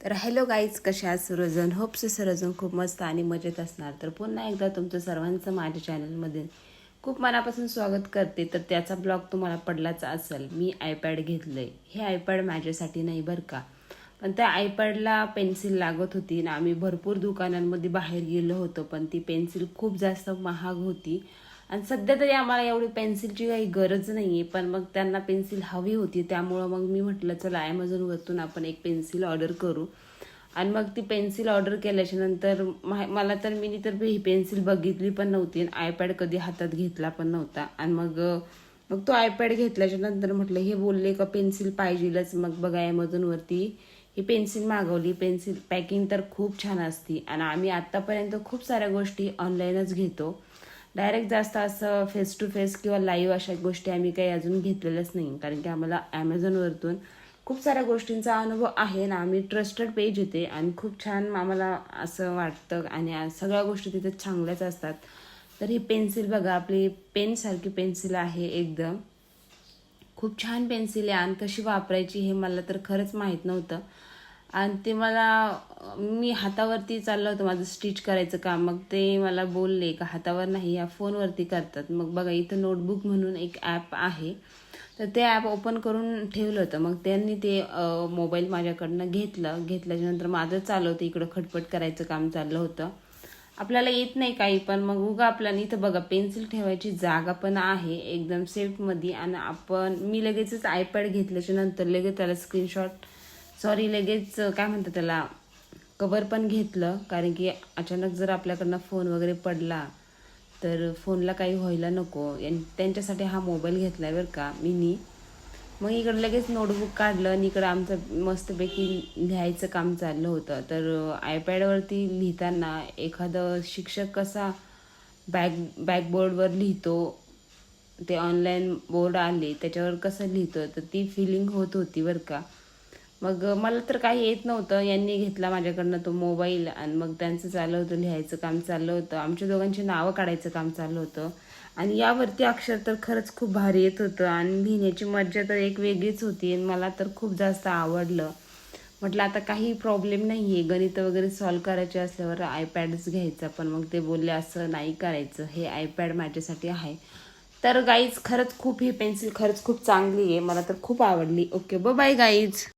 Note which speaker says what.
Speaker 1: तर hello guys कशा सर्वजण? होप्स सर्वजण खूप मस्त आणि मजेत असणार. तर पुन्हा एकदा तुमचं सर्वांचं माझ्या चॅनलमध्ये खूप मनापासून स्वागत करते. तर त्याचा ब्लॉग तुम्हाला पडलाच असेल. मी आयपॅड घेतलं आहे हे आयपॅड माझ्यासाठी नाही बरं का? पण त्या आयपॅडला पेन्सिल लागत होती आणि आम्ही भरपूर दुकानांमध्ये बाहेर गेलो होतो पण ती पेन्सिल खूप जास्त महाग होती. आणि सध्या तरी आम्हाला एवढी पेन्सिलची काही गरज नाही आहे पण मग त्यांना पेन्सिल हवी होती त्यामुळं मग मी म्हटलं चला ॲमेझॉनवरतून आपण एक पेन्सिल ऑर्डर करू. आणि मग ती पेन्सिल ऑर्डर केल्याच्यानंतर मला तर मी तर ही पेन्सिल बघितली पण नव्हती आणि आयपॅड कधी हातात घेतला पण नव्हता. आणि मग मग तो आयपॅड घेतल्याच्या नंतर म्हटलं हे बोलले का पेन्सिल पाहिजेलच. मग बघा ॲमेझॉनवरती ही पेन्सिल मागवली. पेन्सिल पॅकिंग तर खूप छान असती. आणि आम्ही आत्तापर्यंत खूप साऱ्या गोष्टी ऑनलाईनच घेतो. डायरेक्ट जास्त असं फेस टू फेस किंवा लाईव्ह अशा गोष्टी आम्ही काही अजून घेतलेल्याच नाही. कारण की आम्हाला ॲमेझॉनवरतून खूप साऱ्या गोष्टींचा अनुभव आहे ना. आम्ही ट्रस्टेड पेज येते आणि खूप छान आम्हाला असं वाटतं आणि सगळ्या गोष्टी तिथे चांगल्याच असतात. तर ही पेन्सिल बघा आपली पेनसारखी पेन्सिल आहे एकदम. खूप छान पेन्सिल आहे आणि कशी वापरायची हे मला तर खरंच माहीत नव्हतं. आणि ते मला मी हातावरती चाललं होतं माझं स्टिच करायचं काम. मग ते मला बोलले का हातावर नाही या फोनवरती करतात. मग बघा इथं नोटबुक म्हणून एक ॲप आहे. तर ते ॲप ओपन करून ठेवलं होतं. मग त्यांनी ते मोबाईल माझ्याकडनं घेतलं. घेतल्याच्यानंतर माझं चालू होतं. इकडं खटपट करायचं काम चाललं होतं. आपल्याला येत नाही काही पण मग उगा आपल्याला इथं बघा पेन्सिल ठेवायची जागा पण आहे एकदम सेफमध्ये आणि आपण मी लगेचच आयपॅड घेतल्याच्या नंतर लगेच त्याला स्क्रीनशॉट सॉरी लगेच काय म्हणतात त्याला कवर पण घेतलं कारण की अचानक जर आपल्याकडनं फोन वगैरे पडला तर फोनला काही व्हायला नको. यां- त्यांच्यासाठी हा मोबाईल घेतला आहे बरं का मिनी. मग इकडं लगेच नोटबुक काढलं आणि इकडं आमचं मस्तपैकी लिहायचं काम चाललं होतं. तर आयपॅडवरती लिहिताना एखादं शिक्षक कसा बॅक बॅकबोर्डवर लिहितो ते ऑनलाईन बोर्ड आले त्याच्यावर कसं लिहितो तर ती फिलिंग होत होती बरं का. मग मला तर काही येत नव्हतं. यांनी घेतला माझ्याकडनं तो मोबाईल आणि मग त्यांचं चाललं होतं लिहायचं काम चाललं होतं. आमच्या दोघांची नावं काढायचं काम चाललं होतं. आणि यावरती अक्षर तर खरंच खूप भारी येत होतं. आणि लिहिण्याची मज्जा तर एक वेगळीच होती आणि मला तर खूप जास्त आवडलं. म्हटलं आता काही प्रॉब्लेम नाही आहे गणित वगैरे सॉल्व करायचे असल्यावर आयपॅडच घ्यायचा. पण मग ते बोलले असं नाही करायचं. हे आयपॅड माझ्यासाठी आहे. तर गाईज खरंच खूप ही पेन्सिल खरंच खूप चांगली आहे. मला तर खूप आवडली. ओके ब बाय गाईज